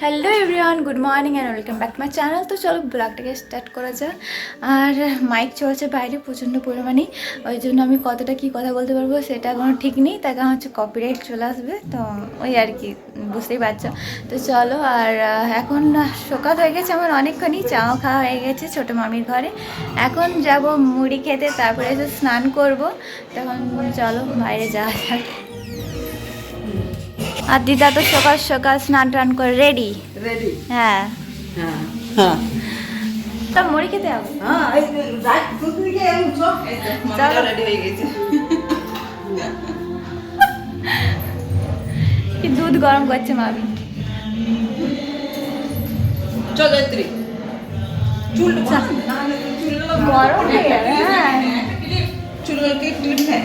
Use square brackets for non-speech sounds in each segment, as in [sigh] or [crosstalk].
Hello everyone good morning and welcome back my channel তো চলো ব্লগটাকে start করা যাক। আর মাইক চলছে বাইরে প্রচণ্ড পরিমাণে, ওই জন্য আমি কতটা কি কথা বলতে পারব সেটা কোনো ঠিক নেই। তার কারণ হচ্ছে কপিরাইট চলে আসবে, তো ওই আর কি, বুঝতেই পারছ। তো চলো, আর এখন সকাল হয়ে গেছে আমার অনেকক্ষণই, চাও খাওয়া হয়ে গেছে ছোটো মামির ঘরে। এখন যাব মুড়ি খেতে, তারপরে এসে স্নান করব। তখন চলো বাইরে যাওয়া যাক। আর দিদা তো সকাল সকাল স্নান টান করে রেডি রেডি হ্যাঁ। হ্যাঁ। হ্যাঁ। তা মুড়ি খেতে হ্যাঁ এই রাত রেডি হয়ে গেছে। কি দুধ গরম করছে মামি? চল চুল গরম হয়ে হ্যাঁ। চুলগুলোকে ক্লিপ নেয়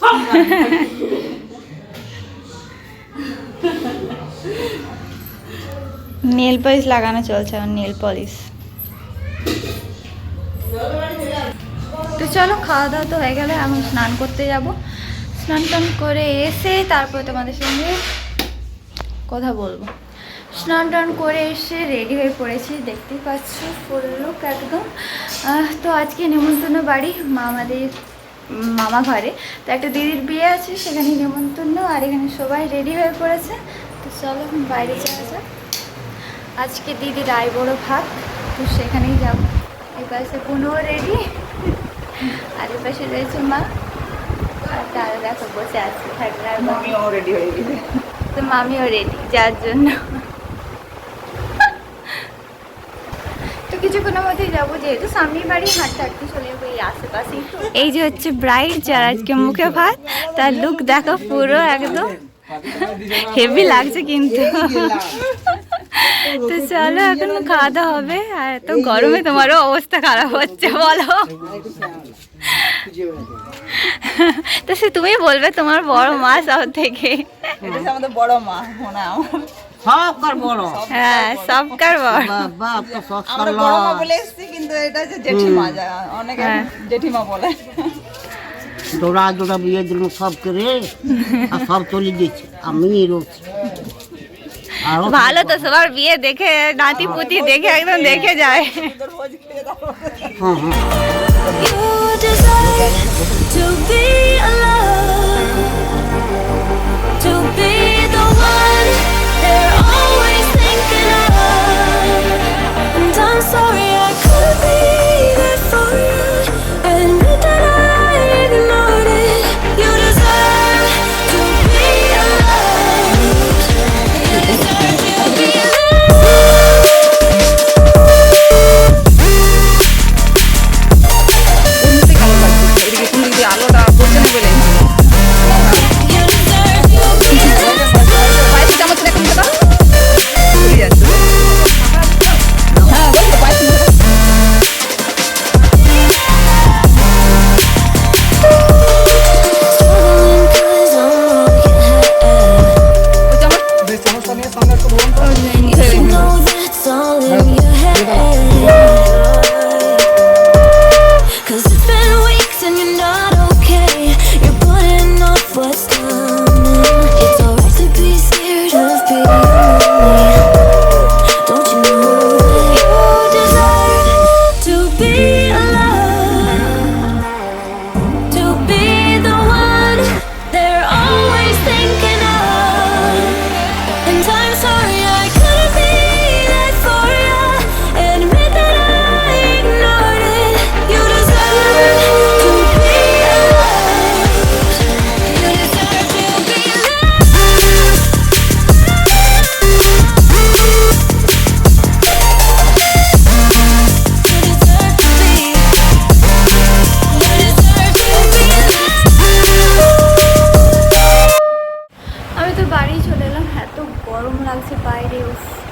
[laughs] নেল পলিশ লাগানো চলছে আমার নেল পলিশ তো চলো খাওয়া দাওয়া তো হয়ে গেলে আমি স্নান করতে যাব। স্নান টান করে এসে তারপরে তোমাদের সঙ্গে কথা বলব। স্নান টান করে এসে রেডি হয়ে পড়েছি দেখতেই পাচ্ছ ফুল লুক একদম। তো আজকে নেমন্তন্ন বাড়ি মামাদের উম, মামা ঘরে। তো একটা দিদির বিয়ে আছে সেখানে নেমন্তন্ন আর এখানে সবাই রেডি হয়ে পড়েছে। তো চলো এখন বাইরে যাওয়া যাক। আজকে দিদি রায় বড় ভাত তো সেখানেই যাব। এই পাশে পুনও রেডি আর এই পাশে রয়েছে মা। আর তারা দেখো বসে আছে থাকলে আর মামিও রেডি হয়ে গেছে। তো মামিও রেডি যার জন্য। কিছুক্ষণের মধ্যেই যাব যেহেতু সামনের বাড়ি হাঁটতে হাঁটতে চলে যাব এই আশেপাশেই তো। এই যে হচ্ছে ব্রাইড যার আজকে মুখে ভাত তার লুক দেখো পুরো একদম হেভি লাগছে কিন্তু। তো চলো এখন খাওয়া দাওয়া হবে আর এত গরমে তোমারও অবস্থা খারাপ হচ্ছে বলো। তো সে তুমি বলবে তোমার বড় মা সব থেকে। আমাদের বড় মা মনে আমার সবকার বড়। হ্যাঁ সবকার বড়। বাবা আপনার সবকার আমরা বড় মা বলে এসেছি কিন্তু এটা হচ্ছে জেঠিমা যা অনেকে হ্যাঁ। জেঠিমা বলে। দৌড়া দৌড়া বিয়ে দিল সব করে আর সব চলে দিয়েছে আমি রয়েছি আরও ভালো তো সবার বিয়ে দেখে নাতি পুতি দেখে একদম দেখে যায়। হ্যাঁ হ্যাঁ।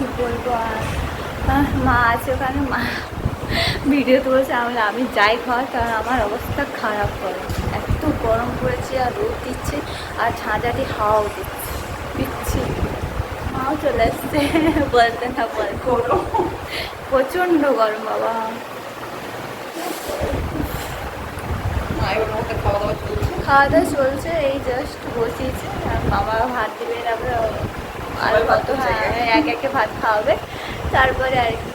কি বলব আর? মা আছে ওখানে মা ভিডিও তুলছে আমি আমি যাই ঘর কারণ আমার অবস্থা খারাপ করে। এত গরম পড়েছে আর রোদ দিচ্ছে আর ঝাঁঝাটি হাওয়াও দিচ্ছে। দিচ্ছি। মাও চলে এসছে বলতে না বল গরম। প্রচণ্ড গরম বাবা। খাওয়া দাওয়া চলছে? খাওয়া এই জাস্ট বসিয়েছে আর মামা ভাত দিবে তারপরে আর কত হ্যাঁ এক একে ভাত খাওয়াবে তারপরে আর কি।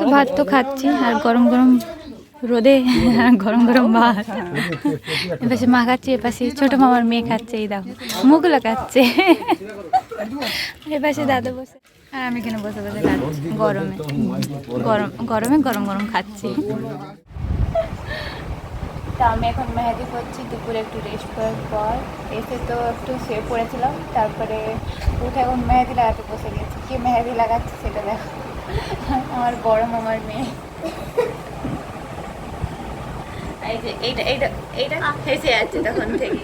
তো ভাত তো খাচ্ছি আর গরম গরম রোদে গরম গরম ভাত। এপাশে মা খাচ্ছে এপাশে ছোট মামার মেয়ে খাচ্ছে এই দেখো মুখগুলো খাচ্ছে। এপাশে দাদু বসে আর আমি এখানে বসে বসে খাচ্ছি গরমে। গরম গরমে গরম গরম খাচ্ছি। তা আমি এখন মেহেদি করছি দুপুরে একটু রেস্ট করার পর। এসে তো একটু শুয়ে পড়েছিলাম তারপরে উঠে এখন মেহেদি লাগাতে বসে গেছি। কে মেহেদি লাগাচ্ছে সেটা দেখো। আমার বড় মামার মেয়ে। এই যে এইটা এইটা এইটা হেসে যাচ্ছে তখন থেকে।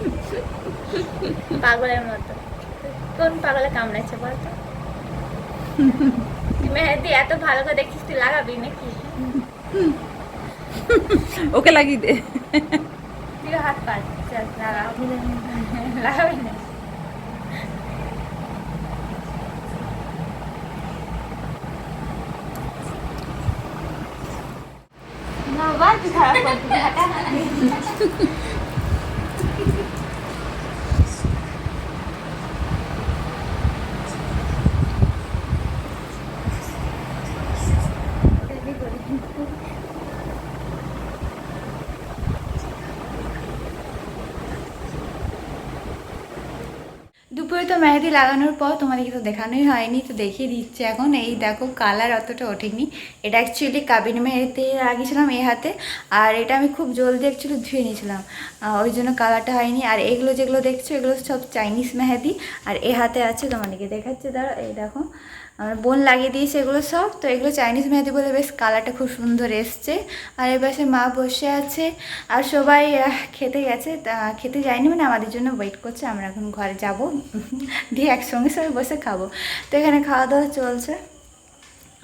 পাগলের মতো। কোন পাগলে কামড়াচ্ছে বলতো? মেহেদি এত ভালো করে দেখছিস তুই লাগাবি নাকি? ওকে লাগিয়ে দে। তুই হাত পার চল লাগাবি না। না [laughs] তো মেহেদি লাগানোর পর তোমাদেরকে তো দেখানোই হয়নি, তো দেখিয়ে দিচ্ছে এখন। এই দেখো কালার অতটা ওঠেনি। এটা অ্যাকচুয়ালি কাবিন মেহেদিতে লাগিয়েছিলাম এই হাতে, আর এটা আমি খুব জলদি অ্যাকচুয়ালি ধুয়ে নিয়েছিলাম। ওই জন্য কালারটা হয়নি। আর এগুলো যেগুলো দেখছ, এগুলো সব চাইনিজ মেহেদি। আর এ হাতে আছে তোমাদেরকে দেখাচ্ছে দাঁড়া এই দেখো। আমার বোন লাগিয়ে দিয়েছে এগুলো সব। তো এগুলো চাইনিজ মেহেদি বলে বেশ কালারটা খুব সুন্দর এসছে। আর এর পাশে মা বসে আছে। আর সবাই খেতে গেছে। খেতে যায়নি মানে আমাদের জন্য ওয়েট করছে। আমরা এখন ঘরে যাব। দিয়ে একসঙ্গে সবাই বসে খাব। তো এখানে খাওয়া দাওয়া চলছে।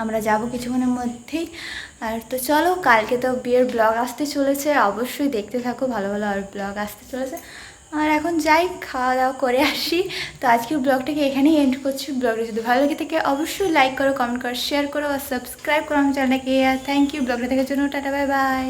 আমরা যাব কিছুক্ষণের মধ্যেই। আর তো চলো, কালকে তো বিয়ের ব্লগ আসতে চলেছে। অবশ্যই দেখতে থাকো। ভালো ভালো আর ব্লগ আসতে চলেছে। আর এখন যাই খাওয়া দাওয়া করে আসি। তো আজকের ব্লগটাকে এখানেই এন্ড করছি। ব্লগটা যদি ভালো লাগে থাকে, অবশ্যই লাইক করো কমেন্ট করো শেয়ার করো, আর সাবস্ক্রাইব করো আমার চ্যানেলটাকে। আর থ্যাংক ইউ ব্লগটা দেখার জন্য। Tata bye bye